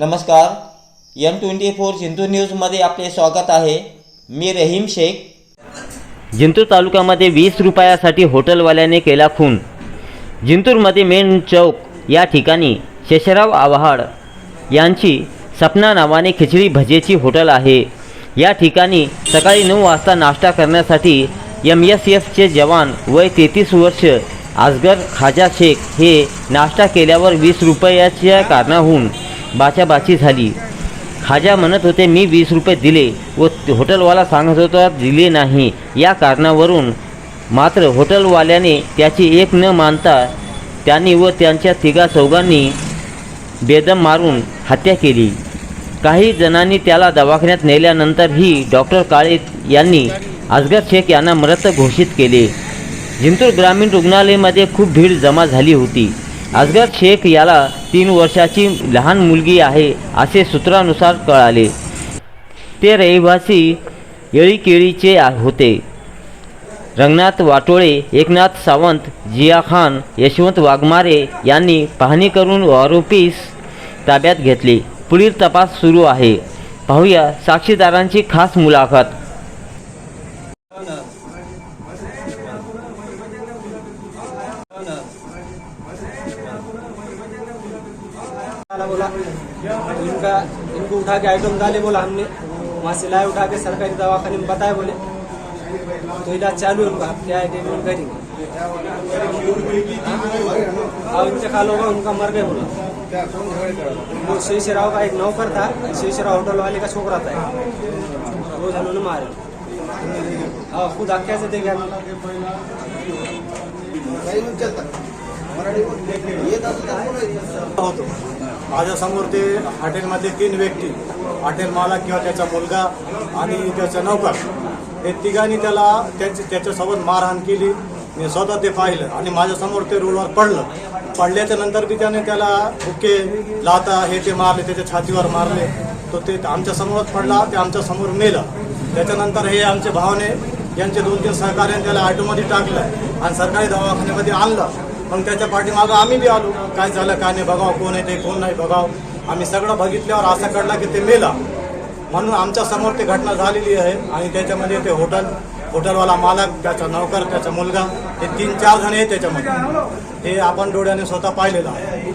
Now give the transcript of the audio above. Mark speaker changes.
Speaker 1: नमस्कार. M twenty four Jintur न्यूजमध्ये आपले स्वागत आहे. मी रहीम शेख.
Speaker 2: जिंतूर तालुक्यामध्ये वीस रुपयासाठी हॉटेलवाल्याने केला खून. जिंतूरमध्ये मेन चौक या ठिकाणी शेषराव आव्हाड यांची सपना नावाने खिचडी भजेची हॉटेल आहे. या ठिकाणी सकाळी नऊ वाजता नाश्ता करण्यासाठी एम एस एफचे जवान वय तेहतीस वर्ष आजगर खाजा शेख हे नाश्ता केल्यावर वीस रुपयाच्या कारणाहून बाचाबाची झाली. खाजा म्हणत होते मी वीस रुपये दिले. व हॉटेलवाला सांगत होता दिले नाही. या कारणावरून मात्र हॉटेलवाल्याने त्याची एक न मानता त्यांनी व त्यांच्या तिघा चौघांनी बेदम मारून हत्या केली. काही जणांनी त्याला दवाखान्यात नेल्यानंतरही डॉक्टर काळे यांनी असगर शेख यांना मृत घोषित केले. जिंतूर ग्रामीण रुग्णालयामध्ये खूप भीड जमा झाली होती. अजगर शेख याला तीन वर्षाची लहान मुलगी आहे असे सूत्रानुसार कळाले. ते रहिवासी येळीकेळीचे होते. रंगनाथ वाटोळे एकनाथ सावंत जिया खान यशवंत वाघमारे यांनी पाहणी करून आरोपीस ताब्यात घेतले. पुढील तपास सुरू आहे. पाहूया साक्षीदारांची खास मुलाखत.
Speaker 3: वाला बोला। इनका इनको उठा के आइटम डाले बोला हमने। वहाँ से लाए उठा के सरकारी दवाखाने में बताए बोले। तो इलाज चालू है उनका। क्या है ट्रीटमेंट करेंगे। हाँ इंतकाल होगा उनका मर गए बोला। वो शेषराव का एक नौकर था। शेषराव होटल वाले का छोकरा था। रोज उन्होंने मारे। हाँ खुद आख्या से देखे हम
Speaker 4: होतो माझ्यासमोर ते हॉटेलमध्ये तीन व्यक्ती हॉटेल मालक किंवा त्याचा मुलगा आणि त्याचा नौकर हे तिघांनी त्याला त्याची त्याच्यासोबत मारहाण केली. मी स्वतः ते पाहिलं आणि माझ्यासमोर ते रोडवर पडलं. पडल्याच्या नंतर बी त्याने त्याला बुके लाता हे ते मारले त्याच्या छातीवर मारले. तो ते आमच्यासमोरच पडला ते आमच्यासमोर मेलं. नेलं त्याच्यानंतर हे आमचे भावने यांचे दोन तीन सहकार्याने त्याला ऑटोमध्ये टाकलं आणि सरकारी दवाखान्यामध्ये आणलं. मग त्याच्या पाठीमागं आम्ही बी आलो. काय झालं काय नाही बघाव कोण आहे ते कोण नाही बघाव. आम्ही सगळं बघितल्यावर असं कळला की ते मेला. म्हणून आमच्यासमोर ती घटना झालेली आहे आणि त्याच्यामध्ये ते हॉटेल हॉटेलवाला मालक त्याचा नौकर त्याचा मुलगा हे तीन चार जण आहे त्याच्यामध्ये. हे आपण डोळ्याने स्वतः पाहिलेलं आहे.